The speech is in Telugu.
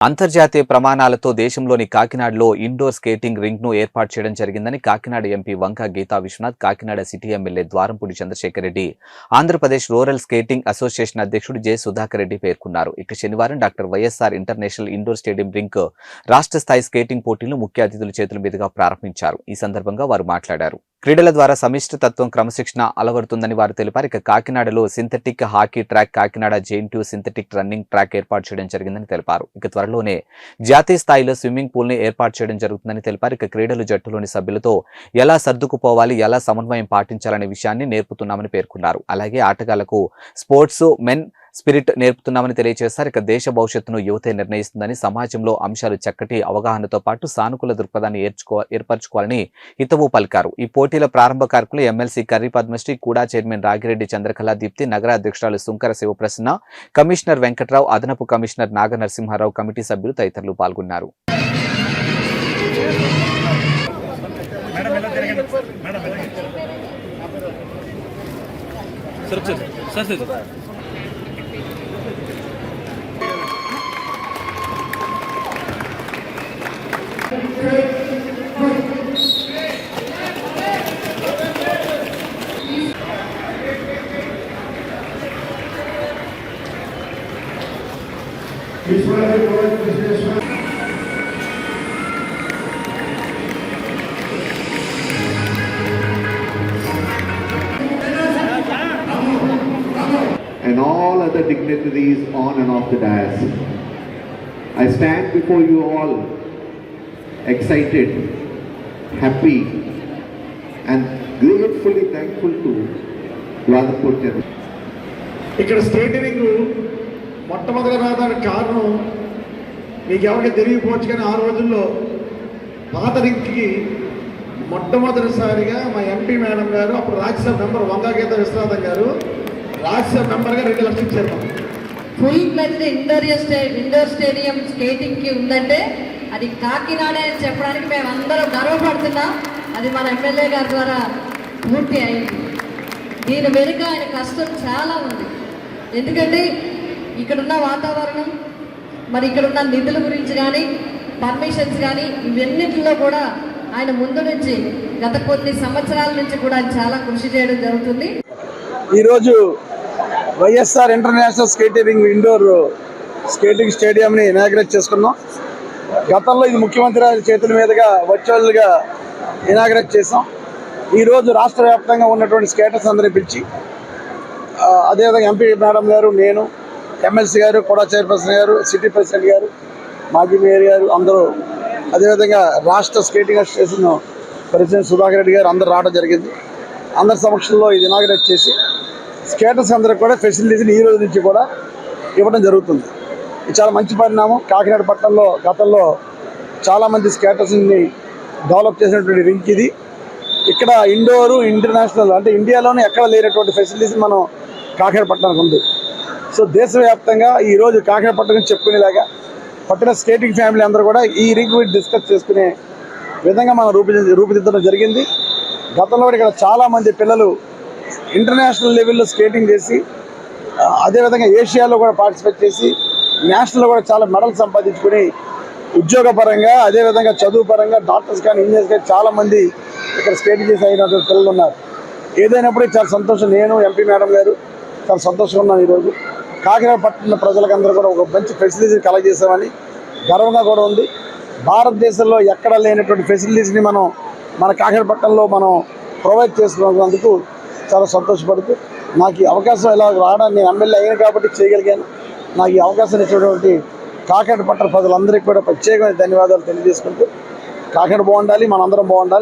అంతర్జాతీయ ప్రమాణాలతో దేశంలోని కాకినాడలో ఇండోర్ స్కేటింగ్ రింగ్ను ఏర్పాటు చేయడం జరిగిందని Kakinada MP Vanga Geetha Viswanath Kakinada city MLA Dwarampudi Chandrasekhar Reddy Andhra Pradesh roller skating association అధ్యక్షుడు జె సుధాకర్ రెడ్డి పేర్కొన్నారు. ఇక శనివారం doctor YSR international indoor stadium ring రాష్ట్ర స్థాయి స్కేటింగ్ పోటీలు ముఖ్య అతిథుల చేతుల మీదుగా ప్రారంభించారు. ఈ సందర్భంగా వారు మాట్లాడారు. క్రీడల ద్వారా సమిష్టి తత్వం క్రమశిక్షణ అలవడుతుందని వారు తెలిపారు. ఇక కాకినాడలో synthetic hockey track Kakinada JNTU synthetic running track ఏర్పాటు చేయడం జరిగిందని తెలిపారు. ఇక త్వరలోనే జాతీయ స్థాయిలో స్విమ్మింగ్ పూల్ని ఏర్పాటు చేయడం జరుగుతుందని తెలిపారు. ఇక క్రీడలు జట్టులోని సభ్యులతో ఎలా సర్దుకుపోవాలి ఎలా సమన్వయం పాటించాలనే విషయాన్ని నేర్పుతున్నామని పేర్కొన్నారు. అలాగే ఆటగాళ్ళకు స్పోర్ట్స్ మెన్ స్పిరిట్ నేర్పుతున్నామని తెలియజేశారు ఇక దేశ భవిష్యత్తును యువతే నిర్ణయిస్తుందని సమాజంలో అంశాలు చక్కటి అవగాహనతో పాటు సానుకూల దృక్పథాన్ని ఏర్చుకో ఏర్పరచుకోవాలని హితవు పలికారు. ఈ పోటీల ప్రారంభ కార్యక్రమంలో ఎమ్మెల్సీ కర్రీ పద్మశ్రీ కూడా చైర్మన్ రాగిరెడ్డి చంద్రకళ దీప్తి నగర అధ్యక్షురాలు సుంకర శివప్రసన్న కమిషనర్ వెంకట్రావు అదనపు కమిషనర్ నాగ నరసింహారావు కమిటీ సభ్యులు తదితరులు పాల్గొన్నారు. Sir Israel, Lord, Israel. and all other dignitaries on and off the dais. I stand before you all excited, happy, and gratefully thankful to Vladapur Chennai. ఇక్కడ స్కేటింగ్ మొట్టమొదటి రావడానికి కారణం మీకు ఎవరికి తెలియకపోవచ్చు కానీ ఆ రోజుల్లో పాత రింగ్కి మొట్టమొదటిసారిగా మా ఎంపీ మేడం గారు అప్పుడు రాజ్యసభ మెంబర్ వంగాగీత విశ్వనాథం గారు రాజ్యసభ మెంబర్గా రెండు లక్షలు ఇచ్చారు. Full fledged indoor stay indoor stadium స్కేటింగ్కి ఉందంటే అది కాకినాడ అని చెప్పడానికి మేమందరం గర్వపడుతున్నాం. అది మన ఎమ్మెల్యే గారి ద్వారా పూర్తి అయింది. దీని వెనుక ఆయన కష్టం చాలా ఉంది. ఎందుకంటే ఇక్కడున్న వాతావరణం మరి ఇక్కడున్న నిధుల గురించి కానీ పర్మిషన్స్ కానీ ఇవన్నిటిలో కూడా ఆయన ముందు నుంచి గత కొన్ని సంవత్సరాల నుంచి కూడా ఆయన చాలా కృషి చేయడం జరుగుతుంది. ఈరోజు YSR international skating indoor skating స్టేడియంని inaugurate చేసుకున్నాం. గతంలో ఇది ముఖ్యమంత్రి చేతుల మీదుగా వర్చువల్గా ఇనాగ్రేట్ చేసాం ఈరోజు రాష్ట్ర వ్యాప్తంగా ఉన్నటువంటి స్కేటర్స్ అందరినీ పిలిచి అదేవిధంగా ఎంపీ మేడం గారు నేను ఎమ్మెల్సీ గారు కూడా చైర్పర్సన్ గారు సిటీ ప్రెసిడెంట్ గారు మాజీ మేయర్ గారు అందరూ అదేవిధంగా రాష్ట్ర skating association president Sudhakar Reddy garu అందరు రావడం జరిగింది. అందరి సమక్షంలో ఇది ఇనాగ్రేట్ చేసి స్కేటర్స్ అందరికి కూడా ఫెసిలిటీస్ని ఈ రోజు నుంచి కూడా ఇవ్వడం జరుగుతుంది. చాలా మంచి పరిణామం. కాకినాడ పట్టణంలో గతంలో చాలామంది స్కేటర్స్ని డెవలప్ చేసినటువంటి రింక్ ఇది. ఇక్కడ ఇండోరు ఇంటర్నేషనల్ అంటే ఇండియాలోనే ఎక్కడ లేనటువంటి ఫెసిలిటీస్ మనం కాకినాడ పట్టణానికి ఉంది. సో దేశవ్యాప్తంగా ఈరోజు కాకినాడ పట్టణం చెప్పుకునేలాగా పట్టణ స్కేటింగ్ ఫ్యామిలీ అందరూ కూడా ఈ రింగ్ డిస్కస్ చేసుకునే విధంగా మనం రూపొంది రూపుదిద్దడం జరిగింది. గతంలో ఇక్కడ చాలామంది పిల్లలు ఇంటర్నేషనల్ లెవెల్లో స్కేటింగ్ చేసి అదేవిధంగా ఏషియాలో కూడా పార్టిసిపేట్ చేసి నేషనల్లో కూడా చాలా మెడల్ సంపాదించుకుని ఉద్యోగపరంగా అదేవిధంగా చదువు పరంగా డాక్టర్స్ కానీ ఇంజనీర్స్ కానీ చాలామంది ఇక్కడ స్ట్రేటజీస్ చేసి అయినటువంటి పిల్లలు ఉన్నారు. ఏదైనప్పటికీ చాలా సంతోషం. నేను ఎంపీ మేడం గారు చాలా సంతోషంగా ఉన్నాను ఈరోజు. కాకినాడ పట్టణ ప్రజలకందరూ కూడా ఒక మంచి ఫెసిలిటీ కలగజేసామని గర్వంగా కూడా ఉంది. భారతదేశంలో ఎక్కడ లేనటువంటి ఫెసిలిటీస్ని మనం మన కాకినాడ పట్టణంలో మనం ప్రొవైడ్ చేసుకున్నందుకు చాలా సంతోషపడుతూ నాకు ఈ అవకాశం ఇలా రావడానికి నేను ఎమ్మెల్యే అయ్యాను కాబట్టి చేయగలిగాను. నాకు ఈ అవకాశం ఇచ్చినటువంటి కాకినాడ పట్టణ ప్రజలందరికీ కూడా ప్రత్యేకమైన ధన్యవాదాలు తెలియజేసుకుంటూ కాకినాడ బాగుండాలి మనందరం బాగుండాలి.